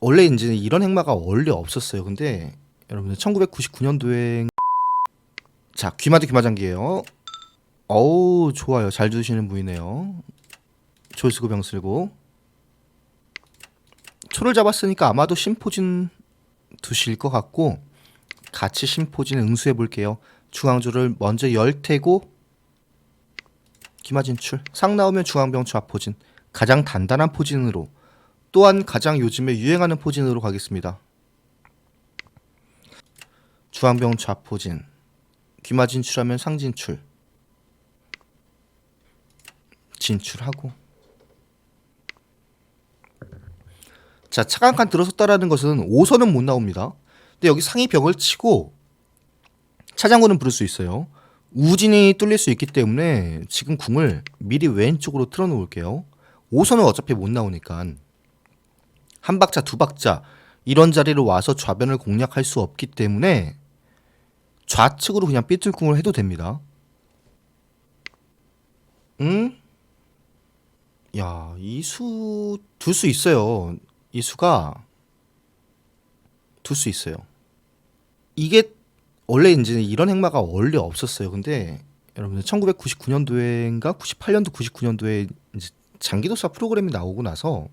원래 이제 이런 행마가 원래 없었어요. 근데 여러분들 1999년도에 자 귀마드 귀마장기예요. 어우 좋아요. 잘 두시는 분이네요. 조수고 병 쓸고 초를 잡았으니까 아마도 심포진 두실 것 같고 같이 심포진 응수해 볼게요. 중앙조를 먼저 열 테고 기마진출 상 나오면 중앙병 좌포진 가장 단단한 포진으로 또한 가장 요즘에 유행하는 포진으로 가겠습니다. 중앙병 좌포진 귀마 진출하면 상진출 진출하고 자 차강칸 들어섰다라는 것은 5선은 못 나옵니다. 근데 여기 상위 벽을 치고 차장군은 부를 수 있어요. 우진이 뚫릴 수 있기 때문에 지금 궁을 미리 왼쪽으로 틀어 놓을게요. 5선은 어차피 못 나오니까 한 박자 두 박자 이런 자리로 와서 좌변을 공략할 수 없기 때문에 좌측으로 그냥 삐뚤궁을 해도 됩니다. 응? 야, 이 수 둘 수 있어요. 이 수가 둘 수 있어요. 이게 원래 이제 이런 행마가 원래 없었어요. 근데 여러분들 1999년도에인가 98년도 99년도에 이제 장기도사 프로그램이 나오고 나서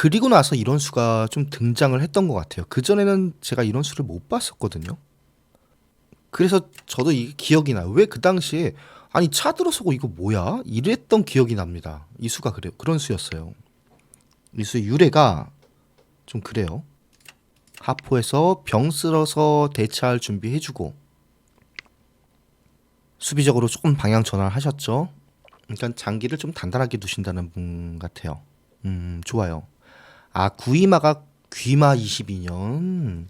그리고 나서 이런 수가 좀 등장을 했던 것 같아요. 그 전에는 제가 이런 수를 못 봤었거든요. 그래서 저도 이게 기억이 나요. 왜 그 당시에 아니 차 들어서고 이거 뭐야? 이랬던 기억이 납니다. 이 수가 그래요. 그런 수였어요. 이 수의 유래가 좀 그래요. 하포에서 병 쓸어서 대차할 준비해주고 수비적으로 조금 방향 전환을 하셨죠. 그러니까 장기를 좀 단단하게 두신다는 분 같아요. 음 좋아요. 아 구이마가 귀마 22년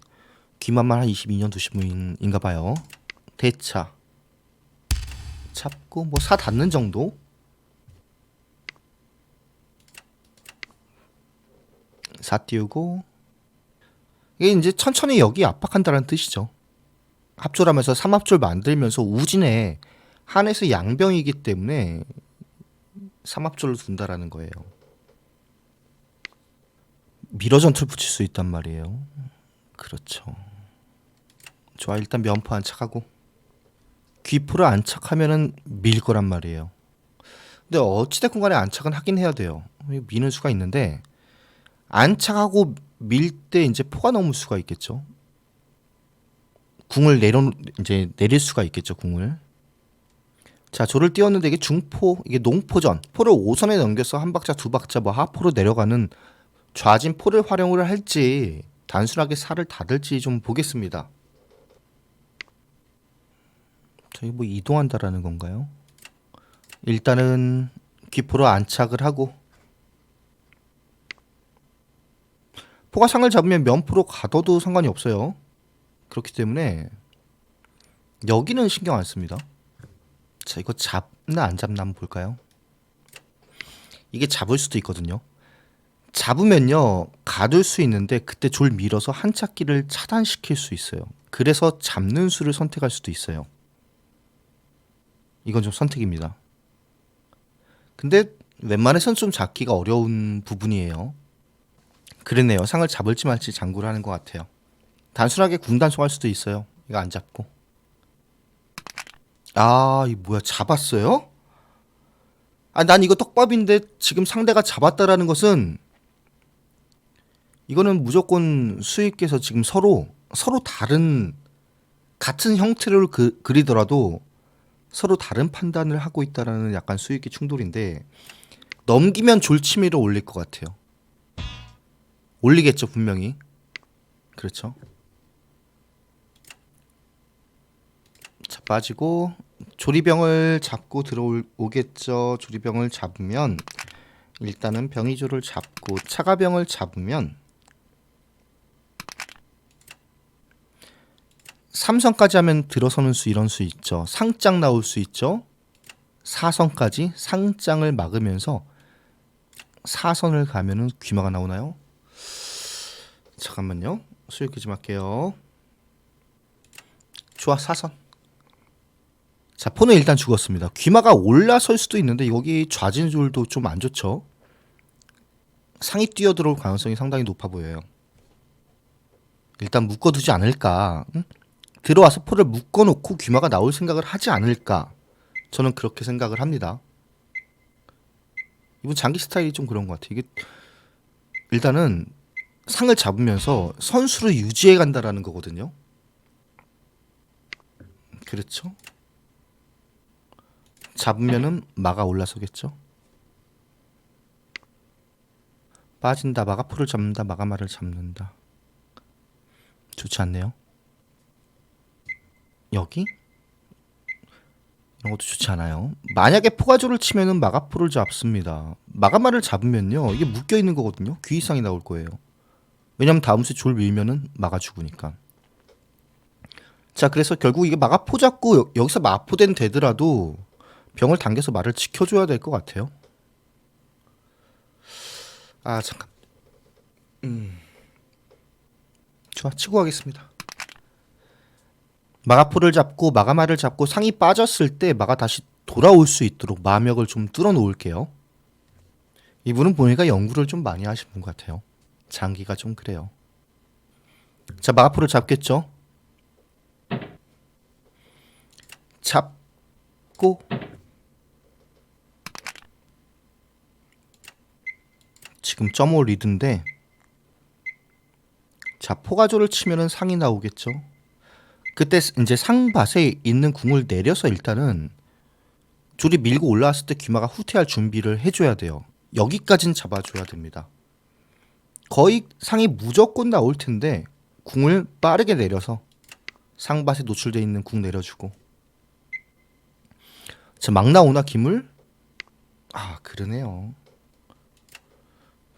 귀마만 한 22년 두신 분인가 봐요. 대차 잡고 뭐 사 닿는 정도? 사 띄우고 이게 이제 천천히 여기 압박한다는 뜻이죠. 합졸하면서 삼합졸 만들면서 우진에 한에서 양병이기 때문에 삼합졸로 둔다라는 거예요. 미러 전투를 붙일 수 있단 말이에요. 그렇죠. 좋아 일단 면포 안착하고 귀포를 안착하면은 밀 거란 말이에요. 근데 어찌됐건 간에 안착은 하긴 해야 돼요. 미는 수가 있는데 안착하고 밀 때 이제 포가 넘을 수가 있겠죠. 궁을 내려 이제 내릴 수가 있겠죠. 궁을. 자 조를 띄웠는데 이게 중포 이게 농포전 포를 5선에 넘겨서 한 박자 두 박자 뭐 하포로 내려가는 좌진 포를 활용을 할지 단순하게 살을 닫을지 좀 보겠습니다. 저희 뭐 이동한다라는 건가요? 일단은 귀포로 안착을 하고 포가 상을 잡으면 면포로 가둬도 상관이 없어요. 그렇기 때문에 여기는 신경 안 씁니다. 자 이거 잡나 안 잡나 한번 볼까요? 이게 잡을 수도 있거든요. 잡으면요 가둘 수 있는데 그때 졸 밀어서 한착기를 차단시킬 수 있어요. 그래서 잡는 수를 선택할 수도 있어요. 이건 좀 선택입니다. 근데 웬만해선 좀 잡기가 어려운 부분이에요. 그랬네요. 상을 잡을지 말지 장구를 하는 것 같아요. 단순하게 군단속할 수도 있어요. 이거 안 잡고. 아, 이 뭐야? 잡았어요? 아, 난 이거 떡밥인데 지금 상대가 잡았다라는 것은 이거는 무조건 수익께서 지금 서로 서로 다른 같은 형태를 그, 그리더라도 서로 다른 판단을 하고 있다라는 약간 수익의 충돌인데 넘기면 졸치미를 올릴 것 같아요. 올리겠죠 분명히. 그렇죠. 자 빠지고 조리병을 잡고 들어오겠죠. 조리병을 잡으면 일단은 병이조를 잡고 차가병을 잡으면 삼선까지 하면 들어서는 수 이런 수 있죠. 상장 나올 수 있죠. 사선까지 상장을 막으면서 사선을 가면은 귀마가 나오나요? 잠깐만요. 수익 좀 할게요. 좋아 사선. 자 포는 일단 죽었습니다. 귀마가 올라설 수도 있는데 여기 좌진줄도 좀 안 좋죠. 상이 뛰어들어올 가능성이 상당히 높아 보여요. 일단 묶어두지 않을까. 응? 들어와서 포를 묶어놓고 귀마가 나올 생각을 하지 않을까. 저는 그렇게 생각을 합니다. 이분 장기 스타일이 좀 그런 것 같아요. 이게 일단은 상을 잡으면서 선수를 유지해 간다라는 거거든요. 그렇죠? 잡으면은 마가 올라서겠죠. 빠진다, 마가 포를 잡는다, 마가마를 잡는다. 좋지 않네요. 여기? 이런 것도 좋지 않아요. 만약에 포가조를 치면은 마가포를 잡습니다. 마가마를 잡으면요, 이게 묶여 있는 거거든요. 귀 이상이 나올 거예요. 왜냐면 다음 수에 졸 밀면은 마가 죽으니까. 자, 그래서 결국 이게 마가포 잡고 여- 여기서 마포된 되더라도 병을 당겨서 말을 지켜줘야 될 것 같아요. 아 잠깐. 음. 좋아 치고 가겠습니다. 마가포를 잡고 마가마를 잡고 상이 빠졌을 때 마가 다시 돌아올 수 있도록 마력을 좀 뚫어 놓을게요. 이분은 보니까 연구를 좀 많이 하신 분 같아요. 장기가 좀 그래요. 자 마가포를 잡겠죠. 잡고 지금 점오 리드인데 자 포가조를 치면은 상이 나오겠죠. 그때 이제 상밭에 있는 궁을 내려서 일단은 줄이 밀고 올라왔을 때 귀마가 후퇴할 준비를 해줘야 돼요. 여기까진 잡아줘야 됩니다. 거의 상이 무조건 나올 텐데 궁을 빠르게 내려서 상밭에 노출돼 있는 궁 내려주고 자 막 나오나 기물? 아 그러네요.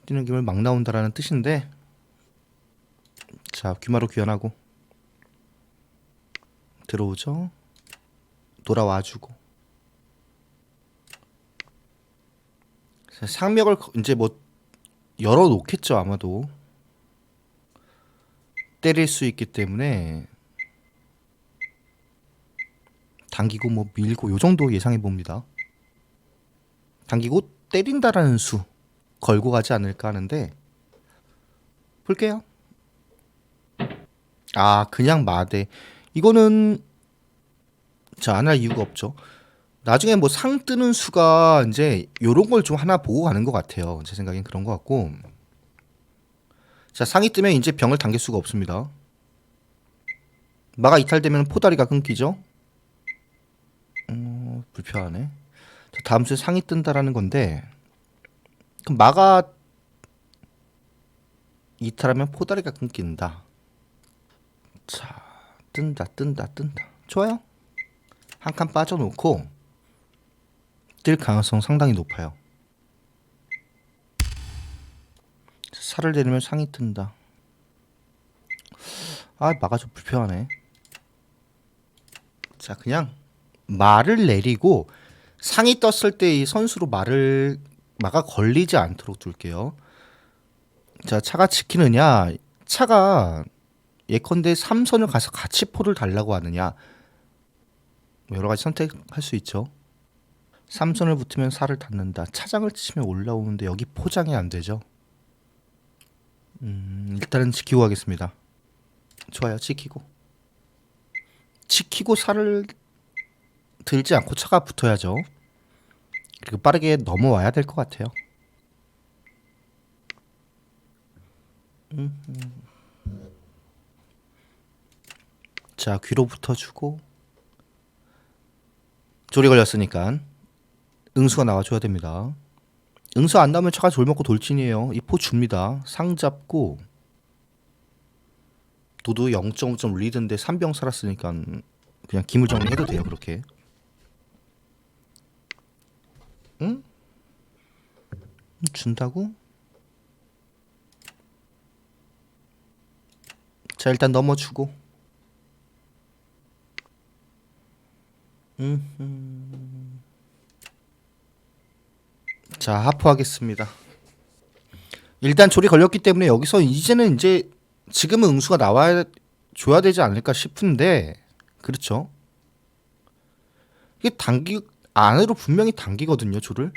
뛰는 김을 막 나온다라는 뜻인데 자 귀마로 귀환하고 들어오죠? 돌아와주고. 자, 상명을 거- 이제 뭐 열어 놓겠죠 아마도. 때릴 수 있기 때문에 당기고 뭐 밀고 요 정도 예상해 봅니다. 당기고 때린다라는 수 걸고 가지 않을까 하는데 볼게요. 아 그냥 마대 이거는 자 안 할 이유가 없죠. 나중에 뭐 상 뜨는 수가 이제 요런 걸 좀 하나 보고 가는 것 같아요. 제 생각엔 그런 것 같고 자 상이 뜨면 이제 병을 당길 수가 없습니다. 마가 이탈되면 포다리가 끊기죠. 어, 불편하네. 자, 다음 주에 상이 뜬다라는 건데 그럼 마가 이탈하면 포다리가 끊긴다. 자, 뜬다, 뜬다, 뜬다. 좋아요. 한 칸 빠져놓고 뜰 가능성 상당히 높아요. 자, 살을 내리면 상이 뜬다. 아, 마가 좀 불편하네. 자, 그냥 말을 내리고 상이 떴을 때 이 선수로 말을 마가 걸리지 않도록 둘게요. 자, 차가 지키느냐? 차가 예컨대 삼선을 가서 같이 포를 달라고 하느냐? 뭐 여러 가지 선택할 수 있죠. 삼선을 붙으면 살을 닫는다. 차장을 치면 올라오는데 여기 포장이 안 되죠. 음, 일단은 지키고 가겠습니다. 좋아요, 지키고. 지키고 살을 들지 않고 차가 붙어야죠. 그리고 빠르게 넘어와야 될 것 같아요. 자 귀로 붙어주고 조리 걸렸으니까 응수가 나와줘야 됩니다. 응수 안 나오면 차가 졸 먹고 돌진이에요. 이 포 줍니다. 상 잡고 도도 0.5점 리드인데 3병 살았으니까 그냥 기물 정리해도 돼요 그렇게. 응? 준다고? 자 일단 넘어주고 음, 자 하프하겠습니다. 일단 조리 걸렸기 때문에 여기서 이제는 이제 지금은 응수가 나와야 줘야 되지 않을까 싶은데 그렇죠? 이게 당기 안으로 분명히 당기거든요 조를.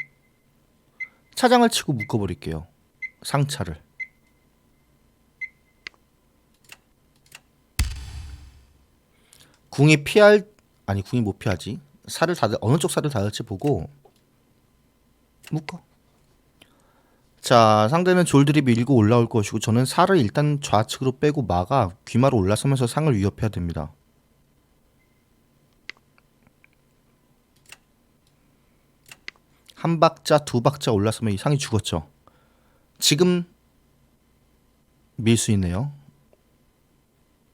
차장을 치고 묶어 버릴게요 상차를. 궁이 피할 아니 궁이 못 피하지? 살을 닫을 어느 쪽 살을 닫을지 보고 묶어. 자 상대는 졸들이 밀고 올라올 것이고 저는 살을 일단 좌측으로 빼고 막아 귀마로 올라서면서 상을 위협해야 됩니다. 한 박자 두 박자 올라서면 이 상이 죽었죠. 지금 밀 수 있네요.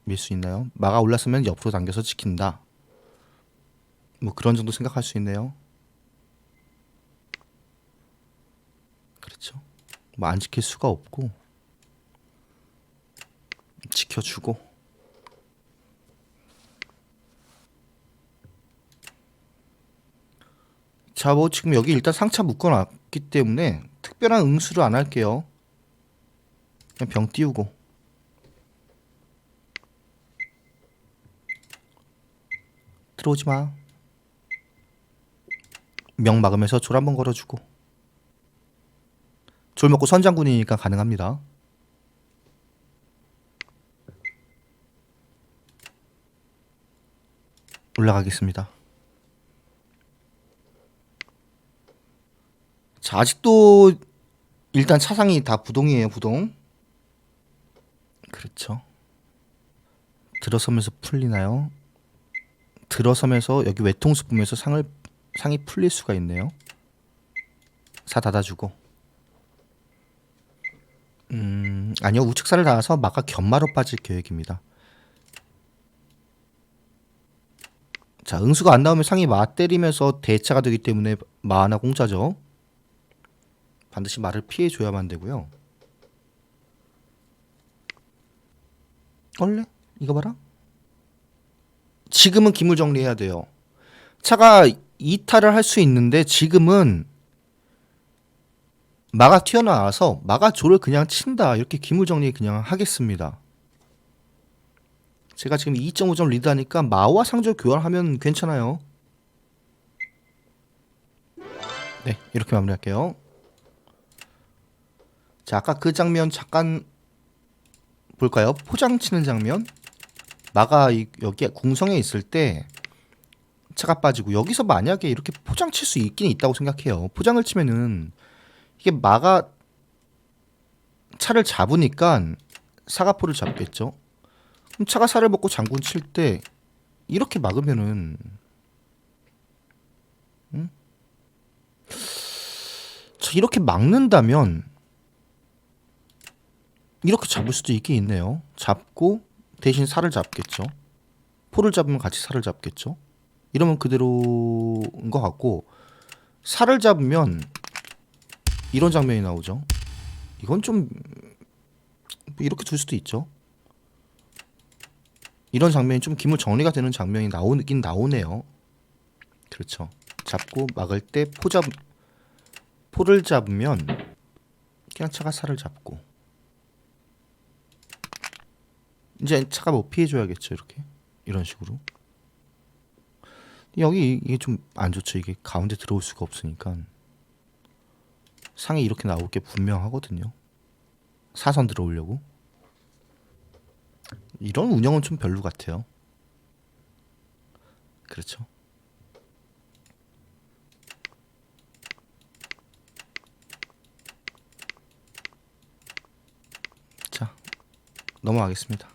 밀 수 있나요? 마가 올랐으면 옆으로 당겨서 지킨다. 뭐 그런 정도 생각할 수 있네요. 그렇죠. 뭐 안 지킬 수가 없고 지켜주고 자, 뭐 지금 여기 일단 상차 묶어놨기 때문에 특별한 응수를 안 할게요. 그냥 병 띄우고 들어오지 마. 명 막으면서 졸 한번 걸어주고. 졸 먹고 선장군이니까 가능합니다. 올라가겠습니다. 자, 아직도 일단 차상이 다 부동이에요, 부동. 그렇죠. 들어서면서 풀리나요? 들어서면서 여기 외통수 보면서 상을 상이 풀릴 수가 있네요. 사 닫아주고. 음 아니요 우측사를 닫아서 마가 견마로 빠질 계획입니다. 자 응수가 안 나오면 상이 마 때리면서 대차가 되기 때문에 마 하나 공짜죠. 반드시 마를 피해 줘야만 되고요. 원래 이거 봐라. 지금은 기물 정리해야 돼요. 차가 이탈을 할 수 있는데 지금은 마가 튀어나와서 마가 조를 그냥 친다 이렇게 기물 정리 그냥 하겠습니다. 제가 지금 2.5점 리드하니까 마와 상조 교환하면 괜찮아요. 네 이렇게 마무리할게요. 자 아까 그 장면 잠깐 볼까요? 포장 치는 장면. 마가 이- 여기 궁성에 있을 때 차가 빠지고 여기서 만약에 이렇게 포장 칠 수 있긴 있다고 생각해요. 포장을 치면은 이게 마가 차를 잡으니까 사가포를 잡겠죠. 그럼 차가 살을 먹고 장군 칠 때 이렇게 막으면은 음? 자, 이렇게 막는다면 이렇게 잡을 수도 있긴 있네요. 잡고 대신 살을 잡겠죠. 포를 잡으면 같이 살을 잡겠죠. 이러면 그대로인 것 같고 살을 잡으면 이런 장면이 나오죠. 이건 좀뭐 이렇게 둘 수도 있죠. 이런 장면이 좀 기물 정리가 되는 장면이 나오긴 나오네요. 그렇죠. 잡고 막을 때 포잡 포를 잡으면 그냥 차가 살을 잡고 이제 차가 뭐 피해줘야겠죠 이렇게 이런 식으로 여기 이게 좀 안 좋죠. 이게 가운데 들어올 수가 없으니까. 상에 이렇게 나올 게 분명하거든요. 사선 들어오려고. 이런 운영은 좀 별로 같아요. 그렇죠? 자 넘어가겠습니다